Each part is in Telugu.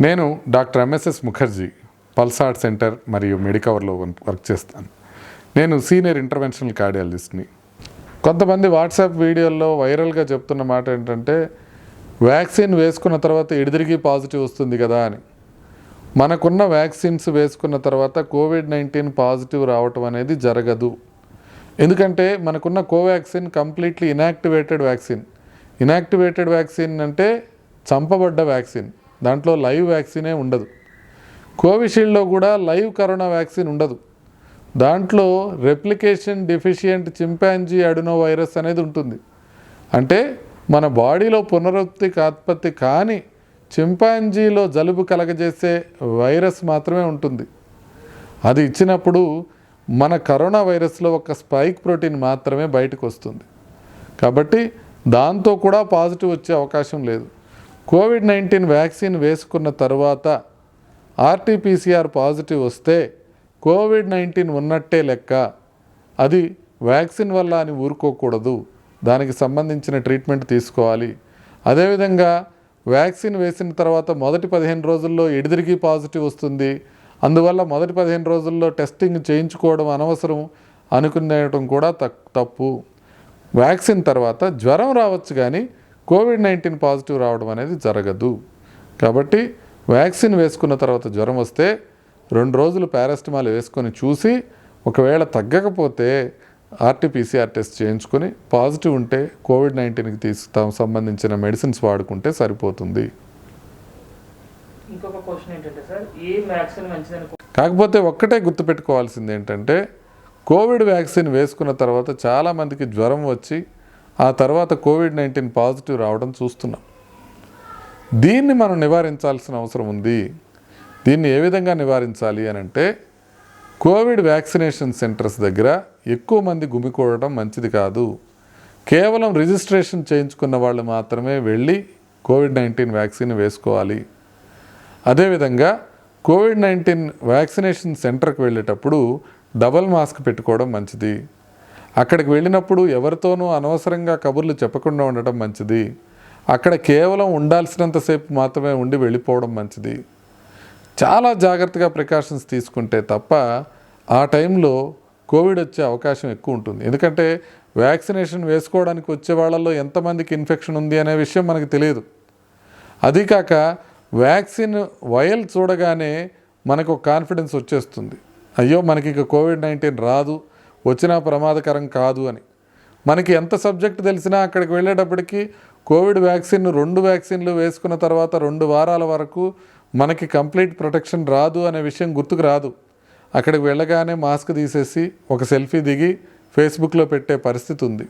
నేను doctor M S S Mukherjee పల్సాడ్ centre మరియు మెడికవర్లో వర్క్ చేస్తాను. నేను సీనియర్ ఇంటర్వెన్షనల్ కార్డియాలజిస్ట్ని. కొంతమంది వాట్సాప్ వీడియోల్లో వైరల్గా చెప్తున్న మాట ఏంటంటే వ్యాక్సిన్ వేసుకున్న తర్వాత ఎడిదిరిగి పాజిటివ్ వస్తుంది కదా అని. మనకున్న వ్యాక్సిన్స్ వేసుకున్న తర్వాత కోవిడ్ నైన్టీన్ పాజిటివ్ రావటం అనేది జరగదు. ఎందుకంటే మనకున్న Covaxin completely inactivated vaccine. Inactivated vaccine అంటే చంపబడ్డ వ్యాక్సిన్. దాంట్లో లైవ్ వ్యాక్సినే ఉండదు. కోవిషీల్డ్లో కూడా లైవ్ కరోనా వ్యాక్సిన్ ఉండదు. దాంట్లో replication deficient chimpanzee adenovirus అనేది ఉంటుంది. అంటే మన బాడీలో పునరుత్తి ఆత్పత్తి కాని చింపాంజీలో జలుబు కలగజేసే వైరస్ మాత్రమే ఉంటుంది. అది ఇచ్చినప్పుడు మన కరోనా వైరస్లో ఒక స్పైక్ ప్రోటీన్ మాత్రమే బయటకు వస్తుంది. కాబట్టి దాంతో కూడా పాజిటివ్ వచ్చే అవకాశం లేదు. కోవిడ్ నైన్టీన్ వ్యాక్సిన్ వేసుకున్న తర్వాత ఆర్టీపీసీఆర్ పాజిటివ్ వస్తే కోవిడ్ నైన్టీన్ ఉన్నట్టే లెక్క. అది వ్యాక్సిన్ వల్ల అని ఊరుకోకూడదు. దానికి సంబంధించిన ట్రీట్మెంట్ తీసుకోవాలి. అదేవిధంగా వ్యాక్సిన్ వేసిన తర్వాత మొదటి పదిహేను రోజుల్లో ఎడిదిరిగి పాజిటివ్ వస్తుంది. అందువల్ల మొదటి పదిహేను రోజుల్లో టెస్టింగ్ చేయించుకోవడం అనవసరం అనుకునేయడం కూడా తప్పు. వ్యాక్సిన్ తర్వాత జ్వరం రావచ్చు కానీ కోవిడ్ నైన్టీన్ పాజిటివ్ రావడం అనేది జరగదు. కాబట్టి వ్యాక్సిన్ వేసుకున్న తర్వాత జ్వరం వస్తే రెండు రోజులు పారాసిటమాల్ వేసుకొని చూసి ఒకవేళ తగ్గకపోతే ఆర్టీపీసీఆర్ టెస్ట్ చేయించుకొని పాజిటివ్ ఉంటే కోవిడ్ నైన్టీన్కి తీసుకు సంబంధించిన మెడిసిన్స్ వాడుకుంటే సరిపోతుంది. ఇంకొక క్వశ్చన్ ఏంటంటే సార్ ఏ వ్యాక్సిన్ మంచిదని కాకపోతే ఒక్కటే గుర్తుపెట్టుకోవాల్సింది ఏంటంటే కోవిడ్ వ్యాక్సిన్ వేసుకున్న తర్వాత చాలామందికి జ్వరం వచ్చి ఆ తర్వాత కోవిడ్ నైన్టీన్ పాజిటివ్ రావడం చూస్తున్నాం. దీన్ని మనం నివారించాల్సిన అవసరం ఉంది. దీన్ని ఏ విధంగా నివారించాలి అని అంటే కోవిడ్ వ్యాక్సినేషన్ సెంటర్స్ దగ్గర ఎక్కువ మంది గుమికూడటం మంచిది కాదు. కేవలం రిజిస్ట్రేషన్ చేయించుకున్న వాళ్ళు మాత్రమే వెళ్ళి కోవిడ్ నైన్టీన్ వ్యాక్సిన్ వేసుకోవాలి. అదేవిధంగా కోవిడ్ నైన్టీన్ వ్యాక్సినేషన్ సెంటర్కి వెళ్ళేటప్పుడు డబల్ మాస్క్ పెట్టుకోవడం మంచిది. అక్కడికి వెళ్ళినప్పుడు ఎవరితోనూ అనవసరంగా కబుర్లు చెప్పకుండా ఉండటం మంచిది. అక్కడ కేవలం ఉండాల్సినంతసేపు మాత్రమే ఉండి వెళ్ళిపోవడం మంచిది. చాలా జాగ్రత్తగా ప్రికాషన్స్ తీసుకుంటే తప్ప ఆ టైంలో కోవిడ్ వచ్చే అవకాశం ఎక్కువ ఉంటుంది. ఎందుకంటే వ్యాక్సినేషన్ వేసుకోవడానికి వచ్చే వాళ్ళల్లో ఎంతమందికి ఇన్ఫెక్షన్ ఉంది అనే విషయం మనకు తెలియదు. అది కాక వ్యాక్సిన్ వయల్ చూడగానే మనకు కాన్ఫిడెన్స్ వచ్చేస్తుంది. అయ్యో మనకి ఇక కోవిడ్ నైన్టీన్ రాదు. వచ్చినా ప్రమాదకరం కాదు అని. మనకి ఎంత సబ్జెక్ట్ తెలిసినా అక్కడికి వెళ్ళేటప్పటికి కోవిడ్ వ్యాక్సిన్ రెండు వ్యాక్సిన్లు వేసుకున్న తర్వాత రెండు వారాల వరకు మనకి కంప్లీట్ ప్రొటెక్షన్ రాదు అనే విషయం గుర్తుకు రాదు. అక్కడికి వెళ్ళగానే మాస్క్ తీసేసి ఒక సెల్ఫీ దిగి ఫేస్బుక్లో పెట్టే పరిస్థితి ఉంది.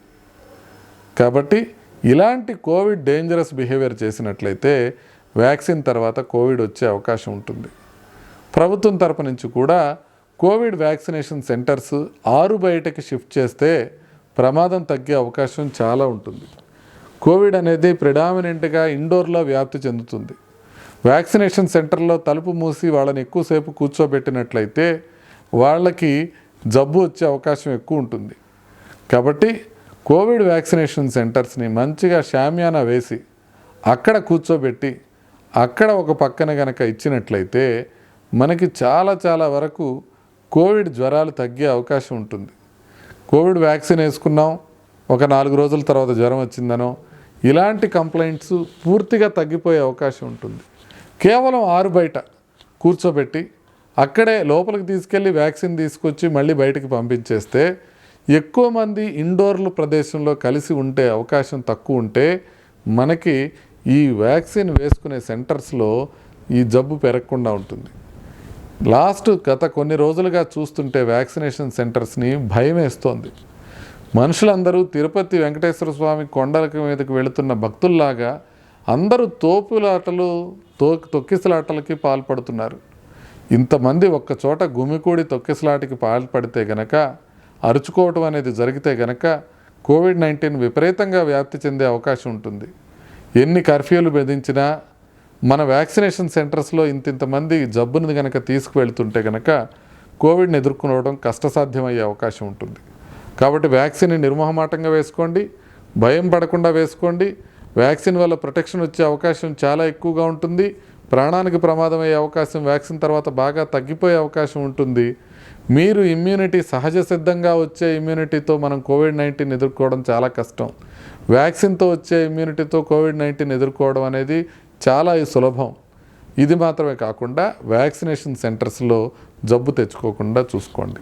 కాబట్టి ఇలాంటి కోవిడ్ డేంజరస్ బిహేవియర్ చేసినట్లయితే వ్యాక్సిన్ తర్వాత కోవిడ్ వచ్చే అవకాశం ఉంటుంది. ప్రభుత్వం తరపు నుంచి కూడా కోవిడ్ వ్యాక్సినేషన్ సెంటర్స్ ఆరు బయటకి షిఫ్ట్ చేస్తే ప్రమాదం తగ్గే అవకాశం చాలా ఉంటుంది. కోవిడ్ అనేది ప్రిడామినెంట్గా ఇండోర్లో వ్యాప్తి చెందుతుంది. వ్యాక్సినేషన్ సెంటర్లో తలుపు మూసి వాళ్ళని ఎక్కువసేపు కూర్చోబెట్టినట్లయితే వాళ్ళకి జబ్బు వచ్చే అవకాశం ఎక్కువ ఉంటుంది. కాబట్టి కోవిడ్ వ్యాక్సినేషన్ సెంటర్స్ని మంచిగా షామ్యానా వేసి అక్కడ కూర్చోబెట్టి అక్కడ ఒక పక్కన గనక ఇచ్చినట్లయితే మనకి చాలా చాలా వరకు కోవిడ్ జ్వరాలు తగ్గే అవకాశం ఉంటుంది. కోవిడ్ వ్యాక్సిన్ వేసుకున్నాం ఒక నాలుగు రోజుల తర్వాత జ్వరం వచ్చిందనో ఇలాంటి కంప్లైంట్స్ పూర్తిగా తగ్గిపోయే అవకాశం ఉంటుంది. కేవలం ఆరు బయట కూర్చోబెట్టి అక్కడే లోపలికి తీసుకెళ్ళి వ్యాక్సిన్ తీసుకొచ్చి మళ్ళీ బయటికి పంపించేస్తే ఎక్కువ మంది ఇండోర్లు ప్రదేశంలో కలిసి ఉంటే అవకాశం తక్కువ ఉంటే మనకి ఈ వ్యాక్సిన్ వేసుకునే సెంటర్స్లో ఈ జబ్బు పెరగకుండా ఉంటుంది. లాస్ట్ గత కొన్ని రోజులుగా చూస్తుంటే వ్యాక్సినేషన్ సెంటర్స్ని భయం వేస్తోంది మనుషులందరూ తిరుపతి వెంకటేశ్వర స్వామి కొండల మీదకి వెళుతున్న భక్తుల్లాగా అందరూ తోపులాటలు తో తొక్కిసలాటలకి పాల్పడుతున్నారు. ఇంతమంది ఒక్కచోట గుమికూడి తొక్కిసలాటికి పాల్పడితే గనక అరుచుకోవటం అనేది జరిగితే గనక కోవిడ్ నైన్టీన్ విపరీతంగా వ్యాప్తి చెందే అవకాశం ఉంటుంది. ఎన్ని కర్ఫ్యూలు బెదించినా మన వ్యాక్సినేషన్ సెంటర్స్లో ఇంత ఇంతమంది జబ్బుని కనుక తీసుకువెళ్తుంటే కనుక కోవిడ్ని ఎదుర్కొనడం కష్టసాధ్యమయ్యే అవకాశం ఉంటుంది. కాబట్టి వ్యాక్సిన్ నిర్మోహమాటంగా వేసుకోండి భయం పడకుండా వేసుకోండి. వ్యాక్సిన్ వల్ల ప్రొటెక్షన్ వచ్చే అవకాశం చాలా ఎక్కువగా ఉంటుంది. ప్రాణానికి ప్రమాదం అయ్యే అవకాశం వ్యాక్సిన్ తర్వాత బాగా తగ్గిపోయే అవకాశం ఉంటుంది. మీరు ఇమ్యూనిటీ సహజ సిద్ధంగా వచ్చే ఇమ్యూనిటీతో మనం కోవిడ్ నైన్టీన్ ఎదుర్కోవడం చాలా కష్టం. వ్యాక్సిన్తో వచ్చే ఇమ్యూనిటీతో కోవిడ్ నైన్టీన్ ఎదుర్కోవడం అనేది చాలా సులభం. ఇది మాత్రమే కాకుండా వ్యాక్సినేషన్ సెంటర్స్లో జబ్బు తెచ్చుకోకుండా చూసుకోండి.